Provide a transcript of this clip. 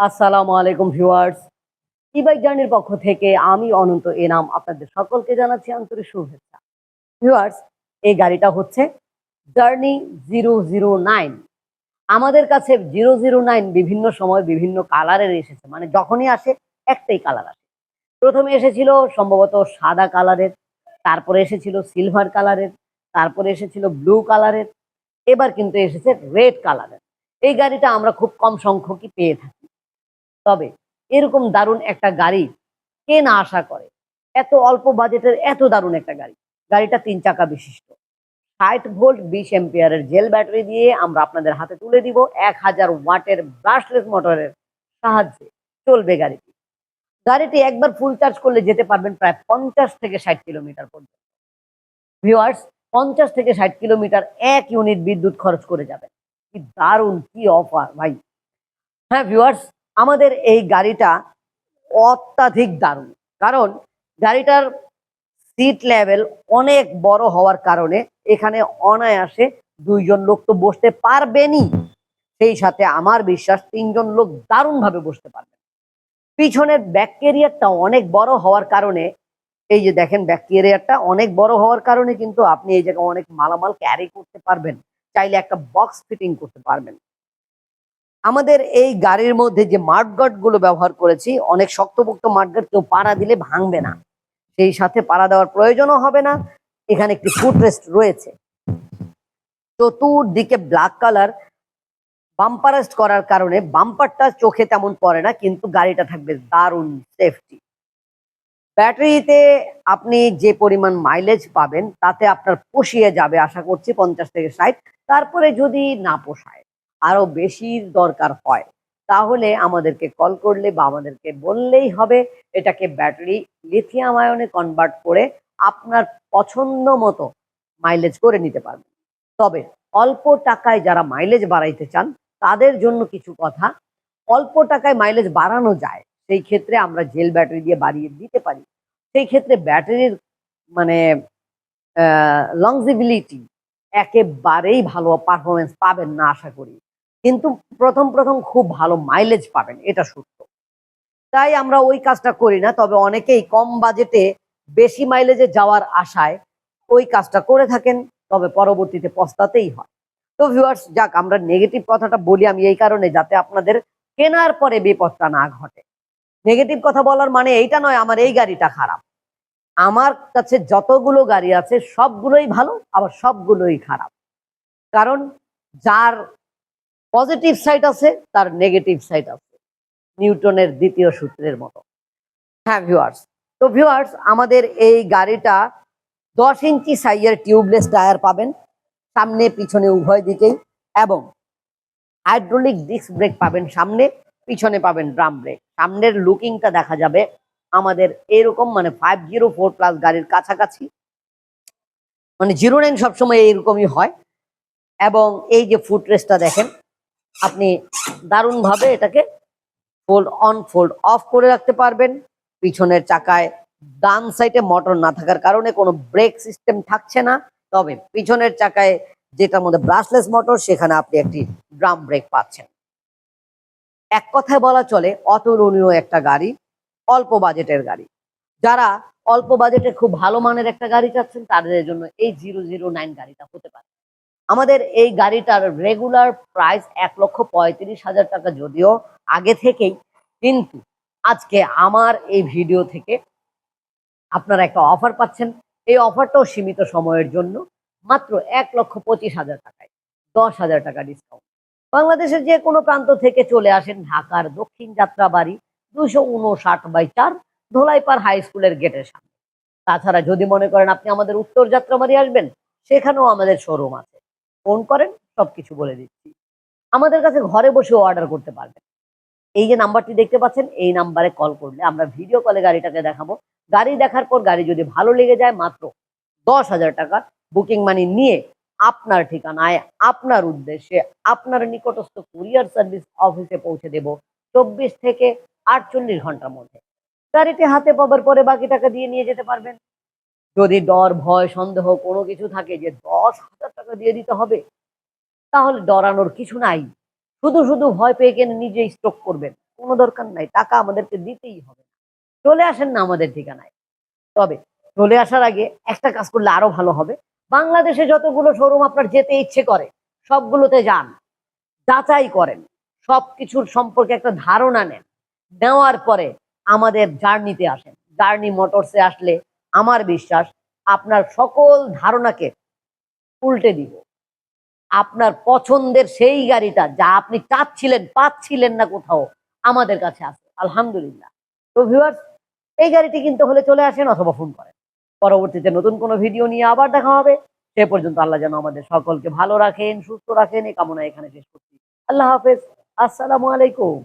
আসসালামু আলাইকুম ভিউয়ার্স। ই বাইক জার্নির পক্ষ থেকে আমি অনন্ত এনাম আপনাদের সকলকে জানাচ্ছি আন্তরিক শুভেচ্ছা। ভিউয়ার্স, এই গাড়িটা হচ্ছে জার্নি জিরো জিরো নাইন আমাদের কাছে জিরো জিরো নাইন বিভিন্ন সময় বিভিন্ন কালারের এসেছে মানে যখনই আসে একটাই কালার আসে। প্রথমে এসেছিল সম্ভবত সাদা কালারের, তারপরে এসেছিল সিলভার কালারের, তারপরে এসেছিল ব্লু কালারের, এবার কিন্তু এসেছে রেড কালারের। এই গাড়িটা আমরা খুব কম সংখ্যকই পেয়ে থাকি। তবে এরকম দারুণ একটা গাড়ি কে না আশা করে? এত অল্প বাজেটের এত দারুণ একটা গাড়ি। গাড়িটা তিন চাকা বিশিষ্ট। ষাট ভোল্ট বিশ এম্পিয়ারের জেল ব্যাটারি দিয়ে আমরা আপনাদের হাতে তুলে দিব এক হাজার ওয়াটের ব্রাশলেস মোটরের সাহায্যে চলবে গাড়িটি। গাড়িটি একবার ফুল চার্জ করলে যেতে পারবেন প্রায় পঞ্চাশ থেকে ষাট কিলোমিটার পর্যন্ত। ভিওয়ার্স পঞ্চাশ থেকে ষাট কিলোমিটার এক ইউনিট বিদ্যুৎ খরচ করে যাবেন। কি দারুণ, কি অফার ভাই। হ্যাঁ ভিউয়ার্স আমাদের এই গাড়িটা অত্যাধিক দারুণ। কারণ গাড়িটার সিট লেভেল অনেক বড় হওয়ার কারণে এখানে অনায়াসে দুইজন লোক তো বসতে পারবেনই। সেই সাথে আমার বিশ্বাস তিনজন লোক দারুণভাবে বসতে পারবেন পিছনের ব্যাক ক্যারিয়ারটা অনেক বড় হওয়ার কারণে, এই যে দেখেন ব্যাক ক্যারিয়ারটা অনেক বড় হওয়ার কারণে কিন্তু আপনি এই জায়গায় অনেক মালামাল ক্যারি করতে পারবেন। চাইলে একটা বক্স ফিটিং করতে পারবেন। আমাদের এই গাড়ির মধ্যে যে মাঠগার্ডগুলো ব্যবহার করেছি, অনেক শক্তপোক্ত মাঠগার্ড কেউ পাড়া দিলে ভাঙবে না। সেই সাথে পাড়া দেওয়ার প্রয়োজনও হবে না, এখানে একটি ফুটরেস্ট রয়েছে। চতুর্দিকে ব্ল্যাক কালার বাম্পারেস্ট করার কারণে বাম্পারটা চোখে তেমন পড়ে না, কিন্তু গাড়িটা থাকবে দারুণ সেফটি ব্যাটারিতে আপনি যে পরিমাণ মাইলেজ পাবেন, তাতে আপনার পুষিয়ে যাবে, আশা করছি পঞ্চাশ থেকে ষাট। তারপরে যদি না পোষায় আরও বেশি দরকার হয়। তাহলে আমাদেরকে কল করলে বা আমাদেরকে বললেই হবে, এটাকে ব্যাটারি লিথিয়াম আয়নে কনভার্ট করে আপনার পছন্দ মতো মাইলেজ করে নিতে পারবেন। তবে অল্প টাকায় যারা মাইলেজ বাড়াইতে চান, তাদের জন্য কিছু কথা। অল্প টাকায় মাইলেজ বাড়ানো যায়, সেই ক্ষেত্রে আমরা জেল ব্যাটারি দিয়ে বাড়িয়ে দিতে পারি। সেই ক্ষেত্রে ব্যাটারির মানে লংজিবিলিটি একেবারেই ভালো পারফরমেন্স পাবেন না, আশা করি। কিন্তু প্রথম প্রথম খুব ভালো মাইলেজ পাবেন, এটা সত্য। তাই আমরা ওই কাজটা করি না, তবে অনেকেই কম বাজেটে বেশি মাইলেজে যাওয়ার আশায় ওই কাজটা করে থাকেন, তবে পরবর্তীতে পস্তাতেই হয়। তো ভিউয়ার্স যাক, আমরা নেগেটিভ কথাটা বলি আমি এই কারণে, যাতে আপনাদের কেনার পরে বিপদটা না ঘটে। নেগেটিভ কথা বলার মানে এইটা নয়, আমার এই গাড়িটা খারাপ। আমার কাছে যতগুলো গাড়ি আছে, সবগুলোই ভালো, আবার সবগুলোই খারাপ। কারণ যার পজিটিভ সাইড আছে, তার নেগেটিভ সাইড আছে। নিউটনের দ্বিতীয় সূত্রের মতো। হ্যাঁ ভিউয়ার্স তো ভিউয়ার্স আমাদের এই গাড়িটা দশ ইঞ্চি সাইজের টিউবলেস টায়ার পাবেন, সামনে, পিছনে, উভয় দিকেই। এবং হাইড্রোলিক ডিস্ক ব্রেক পাবেন সামনে, পিছনে পাবেন ড্রাম ব্রেক সামনের লুকিংটা দেখা যাবে আমাদের এরকম মানে ফাইভ জিরো ফোর প্লাস গাড়ির কাছাকাছি। মানে জিরো নাইন সবসময় এইরকমই হয়। এবং এই যে ফুট রেস্টটা দেখেন আপনি দারুণভাবে এটাকে ফোল্ড অন ফোল্ড অফ করে রাখতে পারবেন। পিছনের চাকায় ডান সাইডে মোটর না থাকার কারণে কোনো ব্রেক সিস্টেম থাকছে না। তবে পিছনের চাকায় যেটার মধ্যে ব্রাশলেস মোটর সেখানে আপনি একটি ড্রাম ব্রেক পাচ্ছেন। এক কথায় বলা চলে, অতুলনীয় একটা গাড়ি, অল্প বাজেটের গাড়ি। যারা অল্প বাজেটে খুব ভালো মানের একটা গাড়ি চাচ্ছেন, তাদের জন্য এই জিরো জিরো নাইন গাড়িটা হতে পারে। আমাদের এই গাড়িটার রেগুলার প্রাইস এক লক্ষ পঁয়ত্রিশ হাজার টাকা যদিও আগে থেকেই, কিন্তু আজকে আমার এই ভিডিও থেকে আপনারা একটা অফার পাচ্ছেন। এই অফারটাও সীমিত সময়ের জন্য মাত্র এক লক্ষ পঁচিশ হাজার টাকায়, দশ হাজার টাকা ডিসকাউন্ট বাংলাদেশের যে কোনো প্রান্ত থেকে চলে আসেন ঢাকার দক্ষিণ যাত্রাবাড়ি দুশো উনষাট বাই চার ধোলাইপাড় হাই স্কুলের গেটের সামনে। তাছাড়া যদি মনে করেন আপনি আমাদের উত্তর যাত্রাবাড়ি আসবেন, সেখানেও আমাদের শোরুম আছে। ফোন করেন, সবকিছু বলে দিচ্ছি। আমাদের কাছে ঘরে বসেও অর্ডার করতে পারবেন। এই যে নাম্বারটি দেখতে পাচ্ছেন, এই নাম্বারে কল করলে আমরা ভিডিও কলে গাড়িটাকে দেখাবো। গাড়ি দেখার পর গাড়ি যদি ভালো লেগে যায়, মাত্র দশ হাজার টাকা বুকিং মানি নিয়ে আপনার ঠিকানায়, আপনার উদ্দেশ্যে, আপনার নিকটস্থ কুরিয়ার সার্ভিস অফিসে পৌঁছে দেব চব্বিশ থেকে আটচল্লিশ ঘণ্টার মধ্যে। গাড়িটি হাতে পাবার পরে বাকি টাকা দিয়ে নিয়ে যেতে পারবেন। যদি ডর, ভয়, সন্দেহ কোনো কিছু থাকে যে দশ হাজার টাকা দিয়ে দিতে হবে, তাহলে ডরানোর কিছু নাই। শুধু শুধু ভয় পেয়ে কেন নিজে স্ট্রোক করবেন? কোনো দরকার নাই, টাকা আমাদেরকে দিতেই হবে। চলে আসেন না আমাদের ঠিকানায়। তবে চলে আসার আগে একটা কাজ করলে আরও ভালো হবে। বাংলাদেশে যতগুলো শোরুম আপনার যেতে ইচ্ছে করে, সবগুলোতে যান। যাচাই করেন। সব কিছুর সম্পর্কে একটা ধারণা নেন। নেওয়ার পরে আমাদের জার্নিতে আসেন। জার্নি মোটরসে আসলে আমার বিশ্বাস আপনার সকল ধারণাকে উল্টে দিব। আপনার পছন্দের সেই গাড়িটা যা আপনি চাচ্ছিলেন, পাচ্ছিলেন না কোথাও, আমাদের কাছে আছে। আলহামদুলিল্লাহ। তো ভিউয়ার্স এই গাড়িটি কিনতে হলে চলে আসেন অথবা ফোন করেন। পরবর্তীতে নতুন কোনো ভিডিও নিয়ে আবার দেখা হবে। সে পর্যন্ত আল্লাহ যেন আমাদের সকলকে ভালো রাখেন, সুস্থ রাখেন। এই কামনা এখানে শেষ করছি। আল্লাহ হাফেজ। আসসালামু আলাইকুম।